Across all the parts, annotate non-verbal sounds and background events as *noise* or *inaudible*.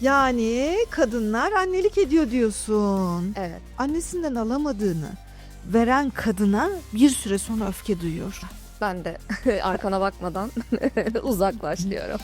Yani kadınlar annelik ediyor diyorsun. Evet. Annesinden alamadığını veren kadına bir süre sonra öfke duyuyor. Ben de *laughs* arkana bakmadan *laughs* uzaklaş diyorum.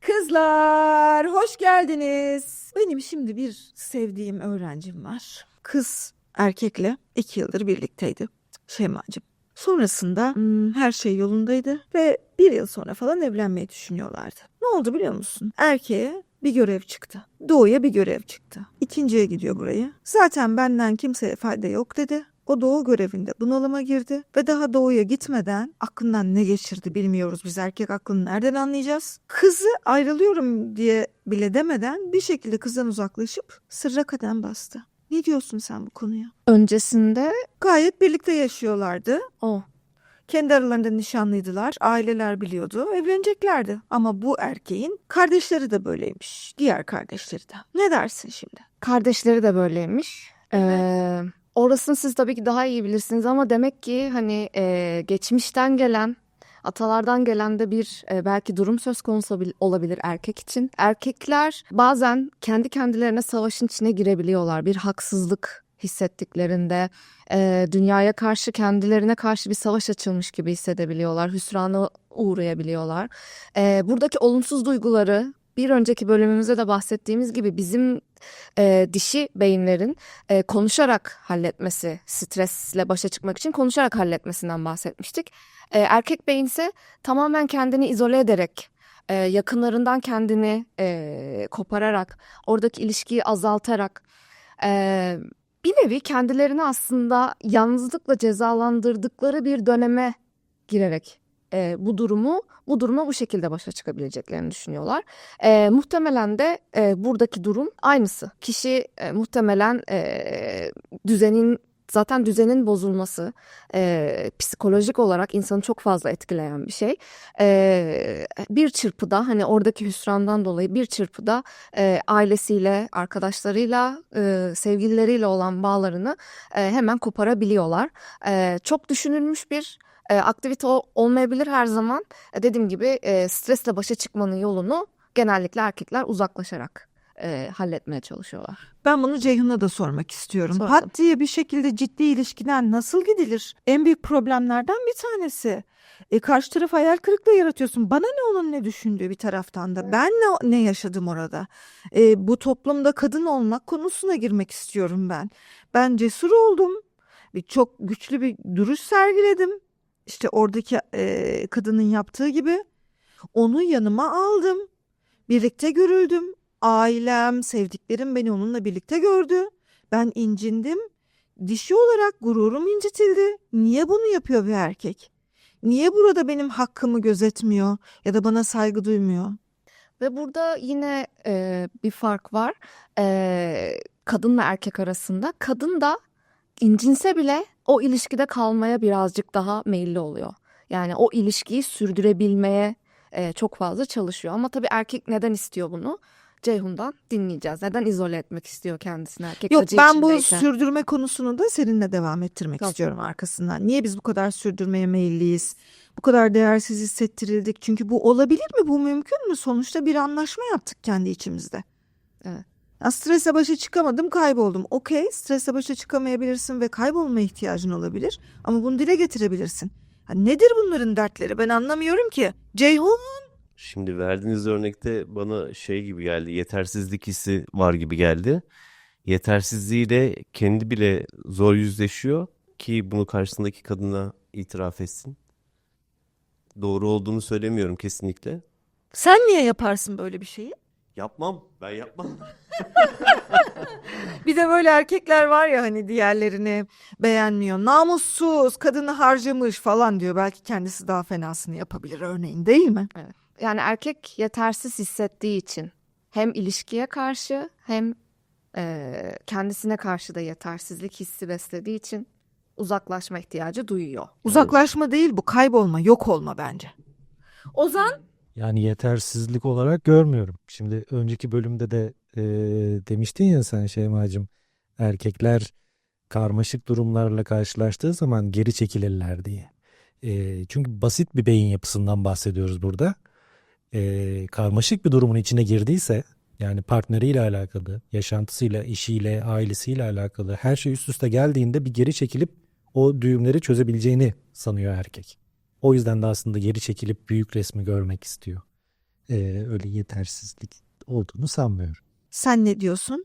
Kızlar hoş geldiniz. Benim şimdi bir sevdiğim öğrencim var. Kız erkekle iki yıldır birlikteydi. Şeymacığım. Sonrasında hmm, her şey yolundaydı ve bir yıl sonra falan evlenmeyi düşünüyorlardı. Ne oldu biliyor musun? Erkeğe bir görev çıktı. Doğuya bir görev çıktı. İkinciye gidiyor burayı. Zaten benden kimseye fayda yok dedi. O doğu görevinde bunalıma girdi ve daha doğuya gitmeden aklından ne geçirdi bilmiyoruz biz erkek aklını nereden anlayacağız? Kızı ayrılıyorum diye bile demeden bir şekilde kızdan uzaklaşıp sırra kadem bastı. Ne diyorsun sen bu konuya? Öncesinde Gayet birlikte yaşıyorlardı. o Kendi aralarında nişanlıydılar. Aileler biliyordu. Evleneceklerdi. Ama bu erkeğin kardeşleri de böyleymiş. Diğer kardeşleri de. Ne dersin şimdi? kardeşleri de böyleymiş. Ee, orasını siz tabii ki daha iyi bilirsiniz ama demek ki hani e, geçmişten gelen atalardan gelen de bir e, belki durum söz konusu abil- olabilir erkek için. Erkekler bazen kendi kendilerine savaşın içine girebiliyorlar. Bir haksızlık hissettiklerinde e, dünyaya karşı kendilerine karşı bir savaş açılmış gibi hissedebiliyorlar. Hüsrana uğrayabiliyorlar. E, buradaki olumsuz duyguları bir önceki bölümümüzde de bahsettiğimiz gibi bizim e, dişi beyinlerin e, konuşarak halletmesi, stresle başa çıkmak için konuşarak halletmesinden bahsetmiştik. E, erkek beyin ise tamamen kendini izole ederek, e, yakınlarından kendini e, kopararak, oradaki ilişkiyi azaltarak, e, bir nevi kendilerini aslında yalnızlıkla cezalandırdıkları bir döneme girerek e, bu durumu bu duruma bu şekilde başa çıkabileceklerini düşünüyorlar. E, muhtemelen de e, buradaki durum aynısı. Kişi e, muhtemelen e, düzenin zaten düzenin bozulması e, psikolojik olarak insanı çok fazla etkileyen bir şey. E, bir çırpıda hani oradaki hüsrandan dolayı bir çırpıda e, ailesiyle, arkadaşlarıyla, e, sevgilileriyle olan bağlarını e, hemen koparabiliyorlar. E, çok düşünülmüş bir e, aktivite ol- olmayabilir her zaman. E, dediğim gibi e, stresle başa çıkmanın yolunu genellikle erkekler uzaklaşarak e, halletmeye çalışıyorlar. Ben bunu Ceyhun'a da sormak istiyorum. Pat diye bir şekilde ciddi ilişkiden nasıl gidilir? En büyük problemlerden bir tanesi. E karşı taraf hayal kırıklığı yaratıyorsun. Bana ne onun ne düşündüğü bir taraftan da. Ben ne, ne yaşadım orada? E, bu toplumda kadın olmak konusuna girmek istiyorum ben. Ben cesur oldum. Bir çok güçlü bir duruş sergiledim. İşte oradaki e, kadının yaptığı gibi. Onu yanıma aldım. Birlikte görüldüm. Ailem, sevdiklerim beni onunla birlikte gördü. Ben incindim. Dişi olarak gururum incitildi. Niye bunu yapıyor bir erkek? Niye burada benim hakkımı gözetmiyor ya da bana saygı duymuyor? Ve burada yine e, bir fark var. E, kadınla erkek arasında. Kadın da incinse bile o ilişkide kalmaya birazcık daha meyilli oluyor. Yani o ilişkiyi sürdürebilmeye e, çok fazla çalışıyor. Ama tabii erkek neden istiyor bunu? Ceyhun'dan dinleyeceğiz. Neden izole etmek istiyor kendisini erkek Yok acı ben bu sürdürme konusunu da seninle devam ettirmek Tamam. istiyorum arkasından. Niye biz bu kadar sürdürmeye meyilliyiz? Bu kadar değersiz hissettirildik. Çünkü bu olabilir mi? Bu mümkün mü? Sonuçta bir anlaşma yaptık kendi içimizde. Evet. Ya stresle başa çıkamadım, kayboldum. Okey, stresle başa çıkamayabilirsin ve kaybolma ihtiyacın olabilir. Ama bunu dile getirebilirsin. Ha, nedir bunların dertleri? Ben anlamıyorum ki. Ceyhun Şimdi verdiğiniz örnekte bana şey gibi geldi. Yetersizlik hissi var gibi geldi. Yetersizliğiyle kendi bile zor yüzleşiyor ki bunu karşısındaki kadına itiraf etsin. Doğru olduğunu söylemiyorum kesinlikle. sen niye yaparsın böyle bir şeyi? Yapmam. Ben yapmam. *laughs* Bir de böyle erkekler var ya hani diğerlerini beğenmiyor. Namussuz, kadını harcamış falan diyor. Belki kendisi daha fenasını yapabilir örneğin değil mi? Yani erkek yetersiz hissettiği için hem ilişkiye karşı hem e, kendisine karşı da yetersizlik hissi beslediği için uzaklaşma ihtiyacı duyuyor. Uzaklaşma değil bu kaybolma, yok olma bence. Ozan Yani yetersizlik olarak görmüyorum. Şimdi önceki bölümde de e, demiştin ya sen Şeyma'cığım erkekler karmaşık durumlarla karşılaştığı zaman geri çekilirler diye. E, çünkü basit bir beyin yapısından bahsediyoruz burada. E, karmaşık bir durumun içine girdiyse yani partneriyle alakalı, yaşantısıyla, işiyle, ailesiyle alakalı her şey üst üste geldiğinde bir geri çekilip o düğümleri çözebileceğini sanıyor erkek. O yüzden de aslında geri çekilip büyük resmi görmek istiyor. E, öyle yetersizlik olduğunu sanmıyorum. Sen ne diyorsun?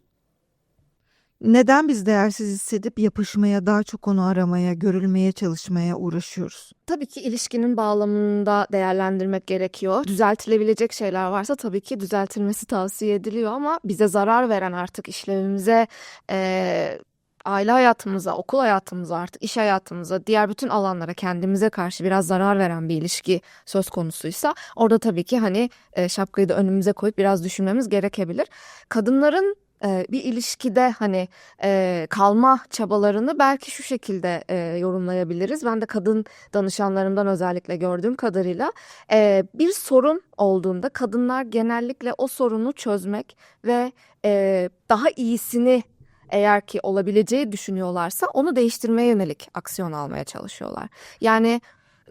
Neden biz değersiz hissedip yapışmaya, daha çok onu aramaya, görülmeye çalışmaya uğraşıyoruz? Tabii ki ilişkinin bağlamında değerlendirmek gerekiyor. Düzeltilebilecek şeyler varsa tabii ki düzeltilmesi tavsiye ediliyor ama bize zarar veren artık işlevimize, eee, aile hayatımıza, okul hayatımıza, artık iş hayatımıza, diğer bütün alanlara kendimize karşı biraz zarar veren bir ilişki söz konusuysa orada tabii ki hani e, şapkayı da önümüze koyup biraz düşünmemiz gerekebilir. Kadınların e, bir ilişkide hani e, kalma çabalarını belki şu şekilde e, yorumlayabiliriz. Ben de kadın danışanlarımdan özellikle gördüğüm kadarıyla bir sorun olduğunda kadınlar genellikle o sorunu çözmek ve daha iyisini eğer ki olabileceği düşünüyorlarsa onu değiştirmeye yönelik aksiyon almaya çalışıyorlar. Yani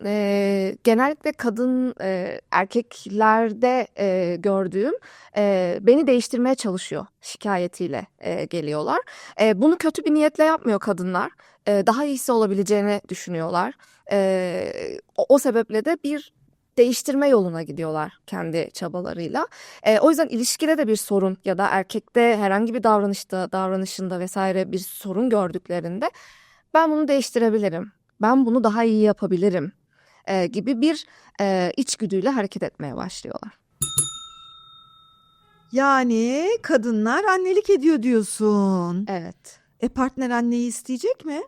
e, genellikle kadın e, erkeklerde e, gördüğüm e, beni değiştirmeye çalışıyor şikayetiyle e, geliyorlar. E, bunu kötü bir niyetle yapmıyor kadınlar. E, daha iyisi olabileceğini düşünüyorlar. E, o, o sebeple de bir değiştirme yoluna gidiyorlar kendi çabalarıyla. E, o yüzden ilişkide de bir sorun ya da erkekte herhangi bir davranışta, davranışında vesaire bir sorun gördüklerinde ben bunu değiştirebilirim. Ben bunu daha iyi yapabilirim e, gibi bir e, içgüdüyle hareket etmeye başlıyorlar. Yani kadınlar annelik ediyor diyorsun. Evet. E partner anneyi isteyecek mi?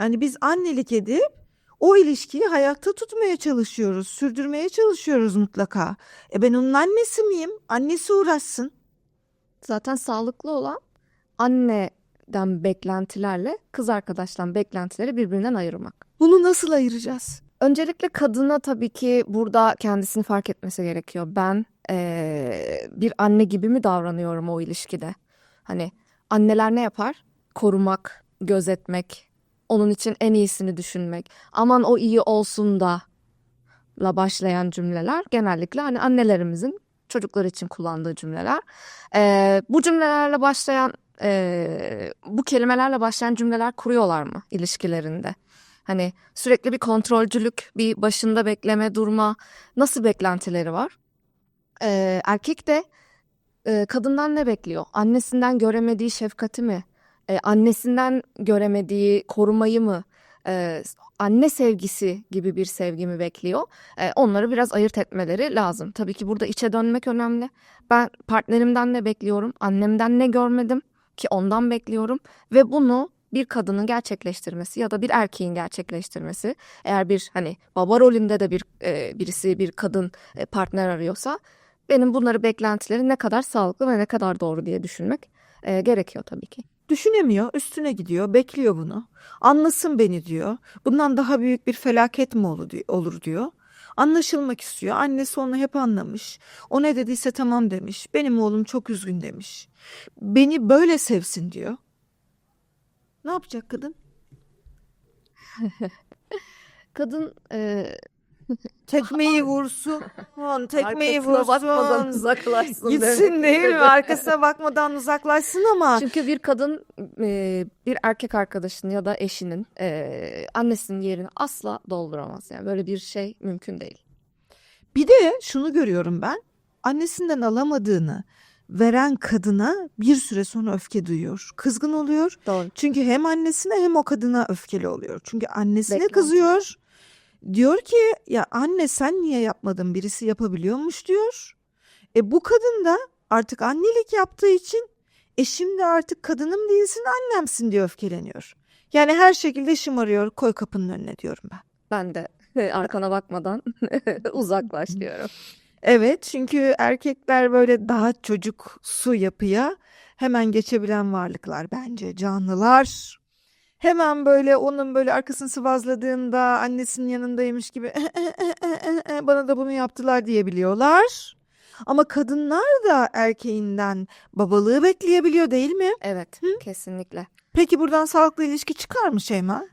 Yani biz annelik edip o ilişkiyi hayatta tutmaya çalışıyoruz, sürdürmeye çalışıyoruz mutlaka. E ben onun annesi miyim? Annesi uğraşsın. Zaten sağlıklı olan anneden beklentilerle kız arkadaştan beklentileri birbirinden ayırmak. Bunu nasıl ayıracağız? Öncelikle kadına tabii ki burada kendisini fark etmesi gerekiyor. Ben eee, bir anne gibi mi davranıyorum o ilişkide? Hani anneler ne yapar? Korumak, gözetmek, onun için en iyisini düşünmek. Aman o iyi olsun da la başlayan cümleler genellikle hani annelerimizin çocuklar için kullandığı cümleler. Eee, bu cümlelerle başlayan, eee, bu kelimelerle başlayan cümleler kuruyorlar mı ilişkilerinde? Hani sürekli bir kontrolcülük, bir başında bekleme, durma, nasıl beklentileri var? Ee, erkek de e, kadından ne bekliyor? Annesinden göremediği şefkati mi? Ee, annesinden göremediği korumayı mı? Ee, anne sevgisi gibi bir sevgi mi bekliyor? Ee, onları biraz ayırt etmeleri lazım. Tabii ki burada içe dönmek önemli. Ben partnerimden ne bekliyorum? Annemden ne görmedim ki ondan bekliyorum ve bunu bir kadının gerçekleştirmesi ya da bir erkeğin gerçekleştirmesi eğer bir hani baba rolünde de bir e, birisi bir kadın e, partner arıyorsa benim bunları beklentileri ne kadar sağlıklı ve ne kadar doğru diye düşünmek e, gerekiyor tabii ki. Düşünemiyor, üstüne gidiyor, bekliyor bunu. Anlasın beni diyor. Bundan daha büyük bir felaket mi olur diyor. Anlaşılmak istiyor. Annesi onu hep anlamış. O ne dediyse tamam demiş. Benim oğlum çok üzgün demiş. Beni böyle sevsin diyor. Ne yapacak kadın? *laughs* Kadın e, Tekmeyi vursun. Aman tekmeyi arkasına bakmadan vursun. uzaklaşsın Gitsin demek değil mi? Arkasına *laughs* bakmadan uzaklaşsın ama Çünkü bir kadın e, bir erkek arkadaşının ya da eşinin e, annesinin yerini asla dolduramaz. Yani böyle bir şey mümkün değil. Bir de şunu görüyorum ben. Annesinden alamadığını veren kadına bir süre sonra öfke duyuyor. Kızgın oluyor. Doğru. Çünkü hem annesine hem o kadına öfkeli oluyor. Çünkü annesine Beklenti. kızıyor. Diyor ki ya anne sen niye yapmadın birisi yapabiliyormuş diyor. E bu kadın da artık annelik yaptığı için e şimdi artık kadınım değilsin annemsin diye öfkeleniyor. Yani her şekilde şımarıyor koy kapının önüne diyorum ben. Ben de *laughs* arkana bakmadan *laughs* uzaklaş diyorum. Evet çünkü erkekler böyle daha çocuk su yapıya hemen geçebilen varlıklar bence canlılar. Hemen böyle onun böyle arkasını sıvazladığında annesinin yanındaymış gibi bana da bunu yaptılar diyebiliyorlar. Ama kadınlar da erkeğinden babalığı bekleyebiliyor değil mi? Evet, kesinlikle. Peki buradan sağlıklı ilişki çıkar mı Şeyma?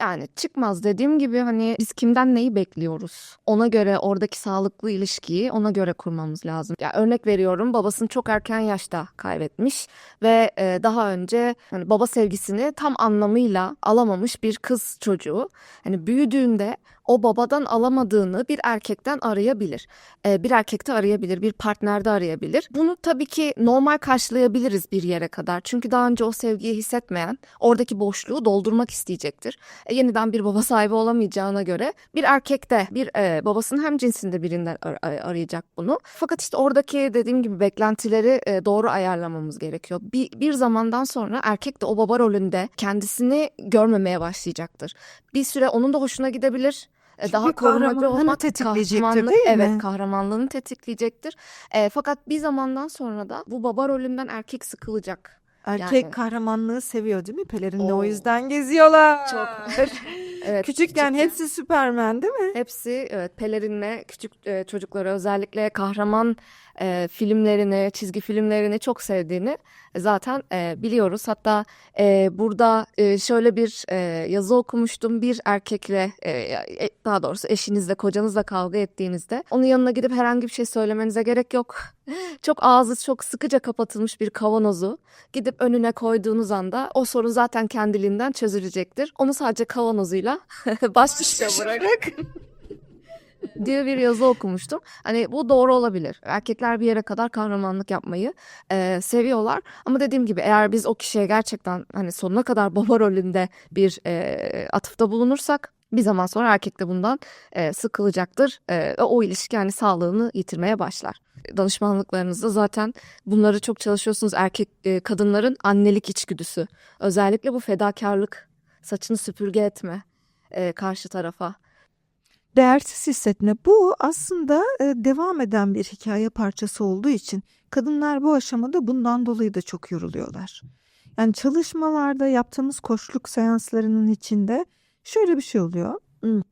Yani çıkmaz dediğim gibi hani biz kimden neyi bekliyoruz? Ona göre oradaki sağlıklı ilişkiyi ona göre kurmamız lazım. Ya örnek veriyorum babasını çok erken yaşta kaybetmiş ve e, daha önce hani baba sevgisini tam anlamıyla alamamış bir kız çocuğu. Hani büyüdüğünde o babadan alamadığını bir erkekten arayabilir. E, bir erkekte arayabilir, bir partnerde arayabilir. Bunu tabii ki normal karşılayabiliriz bir yere kadar. Çünkü daha önce o sevgiyi hissetmeyen oradaki boşluğu doldurmak isteyecektir. E, yeniden bir baba sahibi olamayacağına göre bir erkekte bir e, babasının hem cinsinde birinden ar- ar- arayacak bunu. Fakat işte oradaki dediğim gibi beklentileri e, doğru ayarlamamız gerekiyor. Bir, bir zamandan sonra erkek de o baba rolünde kendisini görmemeye başlayacaktır. Bir süre onun da hoşuna gidebilir. E, Çünkü Daha korumacı olmak *laughs* tetikleyecektir, kahramanlık- değil mi? Evet kahramanlığını tetikleyecektir. E, fakat bir zamandan sonra da bu baba rolünden erkek sıkılacak. Erkek Yani- kahramanlığı seviyor değil mi? Pelerinle o Oo. yüzden geziyorlar. Çok. *laughs* evet, Küçükken hepsi Süpermen değil mi? Hepsi evet pelerinle küçük e, çocukları özellikle kahraman e, filmlerini, çizgi filmlerini çok sevdiğini zaten e, biliyoruz. Hatta e, burada e, şöyle bir e, yazı okumuştum. Bir erkekle e, e, daha doğrusu eşinizle, kocanızla kavga ettiğinizde onun yanına gidip herhangi bir şey söylemenize gerek yok. *laughs* Çok ağzı çok sıkıca kapatılmış bir kavanozu gidip önüne koyduğunuz anda o sorun zaten kendiliğinden çözülecektir. Onu sadece kavanozuyla *laughs* baş başa bırakın *laughs* diye bir yazı okumuştum. Hani bu doğru olabilir. Erkekler bir yere kadar kahramanlık yapmayı e, seviyorlar. Ama dediğim gibi eğer biz o kişiye gerçekten hani sonuna kadar baba rolünde bir e, atıfta bulunursak bir zaman sonra erkek de bundan e, sıkılacaktır. E, o ilişki yani sağlığını yitirmeye başlar. Danışmanlıklarınızda zaten bunları çok çalışıyorsunuz. Erkek e, kadınların annelik içgüdüsü. Özellikle bu fedakarlık, saçını süpürge etme e, karşı tarafa. Değersiz hissetme. Bu aslında e, devam eden bir hikaye parçası olduğu için kadınlar bu aşamada bundan dolayı da çok yoruluyorlar. Yani çalışmalarda yaptığımız koçluk seanslarının içinde şöyle bir şey oluyor. Hmm.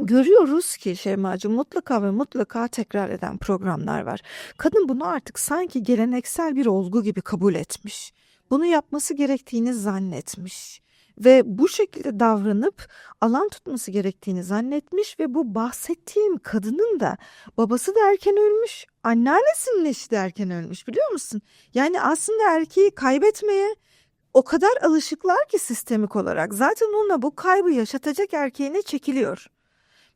Görüyoruz ki Şeyma'cığım mutlaka ve mutlaka tekrar eden programlar var. Kadın bunu artık sanki geleneksel bir olgu gibi kabul etmiş. Bunu yapması gerektiğini zannetmiş ve bu şekilde davranıp alan tutması gerektiğini zannetmiş ve bu bahsettiğim kadının da babası da erken ölmüş, anneannesinin eşi de erken ölmüş biliyor musun? Yani aslında erkeği kaybetmeye o kadar alışıklar ki sistemik olarak zaten onunla bu kaybı yaşatacak erkeğine çekiliyor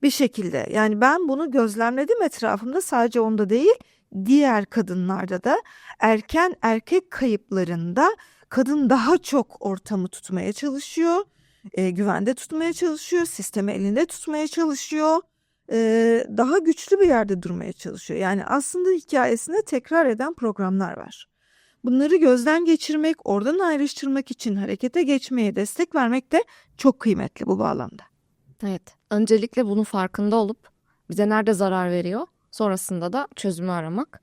bir şekilde. Yani ben bunu gözlemledim etrafımda sadece onda değil diğer kadınlarda da erken erkek kayıplarında kadın daha çok ortamı tutmaya çalışıyor, e, güvende tutmaya çalışıyor, sistemi elinde tutmaya çalışıyor, e, daha güçlü bir yerde durmaya çalışıyor. Yani aslında hikayesinde tekrar eden programlar var. Bunları gözden geçirmek, oradan ayrıştırmak için harekete geçmeye destek vermek de çok kıymetli bu bağlamda. Evet. Öncelikle bunun farkında olup bize nerede zarar veriyor, sonrasında da çözümü aramak.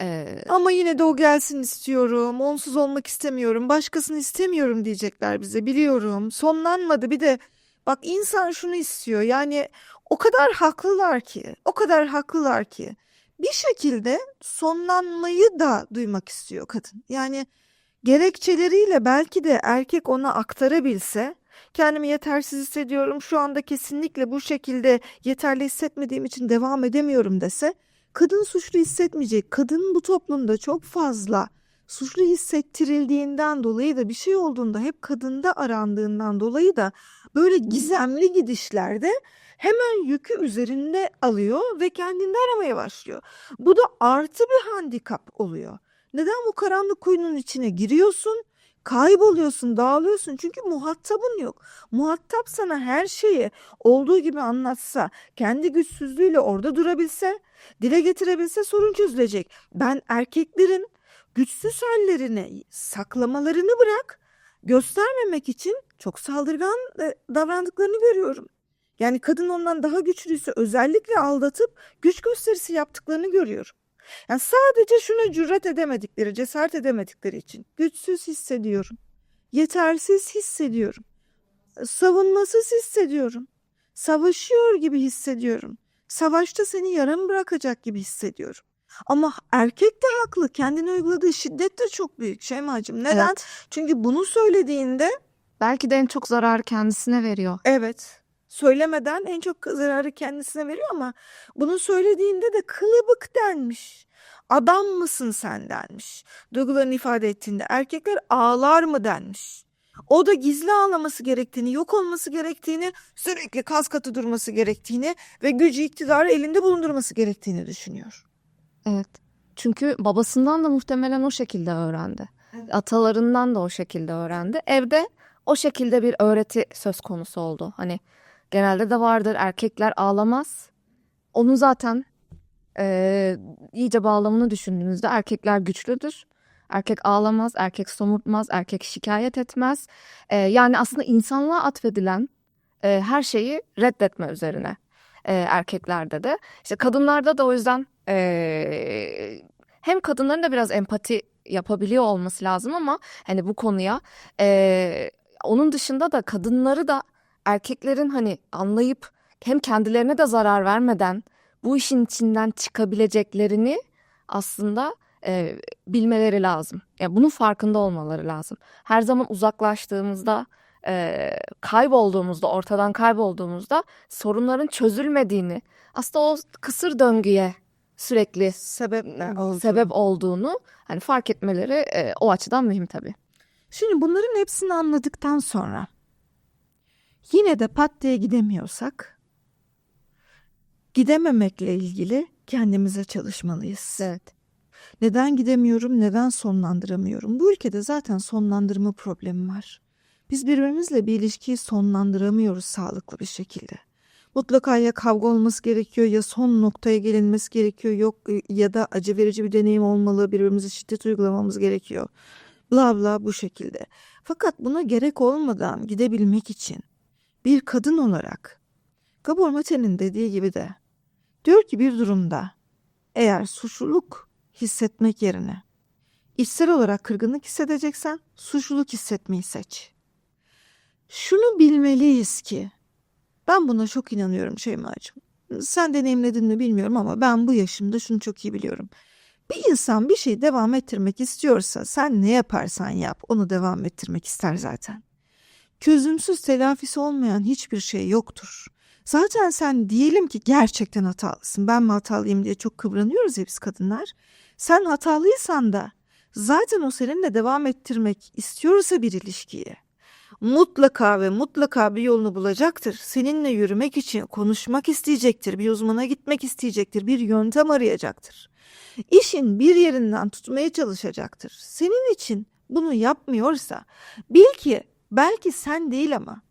Ee, Ama yine de o gelsin istiyorum, onsuz olmak istemiyorum, başkasını istemiyorum diyecekler bize biliyorum. Sonlanmadı bir de bak insan şunu istiyor yani o kadar haklılar ki, o kadar haklılar ki bir şekilde sonlanmayı da duymak istiyor kadın. Yani gerekçeleriyle belki de erkek ona aktarabilse kendimi yetersiz hissediyorum şu anda kesinlikle bu şekilde yeterli hissetmediğim için devam edemiyorum dese kadın suçlu hissetmeyecek. Kadın bu toplumda çok fazla suçlu hissettirildiğinden dolayı da bir şey olduğunda hep kadında arandığından dolayı da böyle gizemli gidişlerde hemen yükü üzerinde alıyor ve kendinde aramaya başlıyor. Bu da artı bir handikap oluyor. Neden bu karanlık kuyunun içine giriyorsun? Kayboluyorsun, dağılıyorsun çünkü muhatabın yok. Muhatap sana her şeyi olduğu gibi anlatsa, kendi güçsüzlüğüyle orada durabilse, dile getirebilse sorun çözülecek. Ben erkeklerin güçsüz hallerini saklamalarını bırak, göstermemek için çok saldırgan e, davrandıklarını görüyorum. Yani kadın ondan daha güçlüyse özellikle aldatıp güç gösterisi yaptıklarını görüyorum. Yani sadece şuna cüret edemedikleri, cesaret edemedikleri için güçsüz hissediyorum. Yetersiz hissediyorum. Savunmasız hissediyorum. Savaşıyor gibi hissediyorum. Savaşta seni yarım bırakacak gibi hissediyorum. Ama erkek de haklı. Kendine uyguladığı şiddet de çok büyük Şeyma'cığım. Neden? Evet. Çünkü bunu söylediğinde Belki de en çok zararı kendisine veriyor. Evet. Söylemeden en çok zararı kendisine veriyor ama bunu söylediğinde de kılıbık denmiş. Adam mısın sen denmiş. Duygularını ifade ettiğinde erkekler ağlar mı denmiş. O da gizli ağlaması gerektiğini, yok olması gerektiğini, sürekli kas katı durması gerektiğini ve gücü iktidarı elinde bulundurması gerektiğini düşünüyor. Evet. Çünkü babasından da muhtemelen o şekilde öğrendi. Atalarından da o şekilde öğrendi. Evde o şekilde bir öğreti söz konusu oldu. Hani genelde de vardır erkekler ağlamaz. Onun zaten eee, iyice bağlamını düşündüğünüzde erkekler güçlüdür. Erkek ağlamaz, erkek somurtmaz, erkek şikayet etmez. Eee, yani aslında insanlığa atfedilen eee, her şeyi reddetme üzerine eee, erkeklerde de. İşte kadınlarda da o yüzden eee, hem kadınların da biraz empati yapabiliyor olması lazım ama hani bu konuya eee, onun dışında da kadınları da erkeklerin hani anlayıp hem kendilerine de zarar vermeden bu işin içinden çıkabileceklerini aslında eee, bilmeleri lazım. Yani bunun farkında olmaları lazım. Her zaman uzaklaştığımızda, eee, kaybolduğumuzda, ortadan kaybolduğumuzda sorunların çözülmediğini, aslında o kısır döngüye sürekli Sebep ne oldu? sebep olduğunu hani fark etmeleri eee, o açıdan mühim tabii. Şimdi bunların hepsini anladıktan sonra yine de pat diye gidemiyorsak gidememekle ilgili kendimize çalışmalıyız. Evet. Neden gidemiyorum, neden sonlandıramıyorum? Bu ülkede zaten sonlandırma problemi var. Biz birbirimizle bir ilişkiyi sonlandıramıyoruz sağlıklı bir şekilde. Mutlaka ya kavga olması gerekiyor ya son noktaya gelinmesi gerekiyor yok ya da acı verici bir deneyim olmalı birbirimize şiddet uygulamamız gerekiyor. Bla bla bu şekilde. Fakat buna gerek olmadan gidebilmek için bir kadın olarak Gabor Mate'nin dediği gibi de diyor ki bir durumda eğer suçluluk hissetmek yerine içsel olarak kırgınlık hissedeceksen suçluluk hissetmeyi seç. Şunu bilmeliyiz ki ben buna çok inanıyorum Şeyma'cığım. Sen deneyimledin mi bilmiyorum ama ben bu yaşımda şunu çok iyi biliyorum. Bir insan bir şeyi devam ettirmek istiyorsa sen ne yaparsan yap onu devam ettirmek ister zaten. Çözümsüz telafisi olmayan hiçbir şey yoktur. Zaten sen diyelim ki gerçekten hatalısın. Ben mi hatalıyım diye çok kıvranıyoruz ya biz kadınlar. Sen hatalıysan da zaten o seninle devam ettirmek istiyorsa bir ilişkiyi mutlaka ve mutlaka bir yolunu bulacaktır. Seninle yürümek için konuşmak isteyecektir. Bir uzmana gitmek isteyecektir. Bir yöntem arayacaktır. İşin bir yerinden tutmaya çalışacaktır. Senin için bunu yapmıyorsa bil ki belki sen değil ama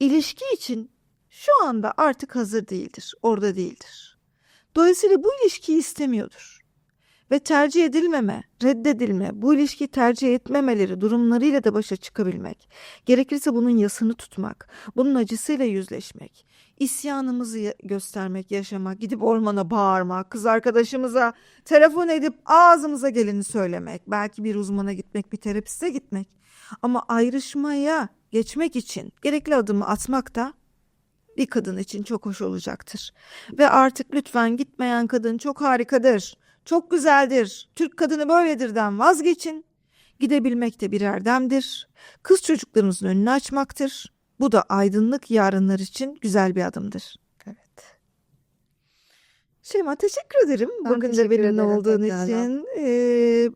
ilişki için şu anda artık hazır değildir, orada değildir. Dolayısıyla bu ilişkiyi istemiyordur. Ve tercih edilmeme, reddedilme, bu ilişkiyi tercih etmemeleri durumlarıyla da başa çıkabilmek, gerekirse bunun yasını tutmak, bunun acısıyla yüzleşmek, isyanımızı ya- göstermek, yaşamak, gidip ormana bağırmak, kız arkadaşımıza telefon edip ağzımıza geleni söylemek, belki bir uzmana gitmek, bir terapiste gitmek. Ama ayrışmaya geçmek için gerekli adımı atmak da bir kadın için çok hoş olacaktır. Ve artık lütfen gitmeyen kadın çok harikadır, çok güzeldir, Türk kadını böyledirden vazgeçin. Gidebilmek de bir erdemdir. Kız çocuklarımızın önünü açmaktır. Bu da aydınlık yarınlar için güzel bir adımdır. Evet. Şeyma teşekkür ederim. Ben Bugün de teşekkür benimle ederim olduğun için. Ee,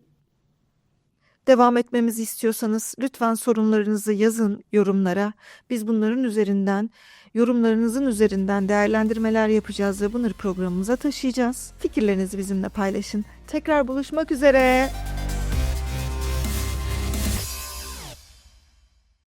devam etmemizi istiyorsanız lütfen sorunlarınızı yazın yorumlara. Biz bunların üzerinden, yorumlarınızın üzerinden değerlendirmeler yapacağız ve bunları programımıza taşıyacağız. Fikirlerinizi bizimle paylaşın. Tekrar buluşmak üzere.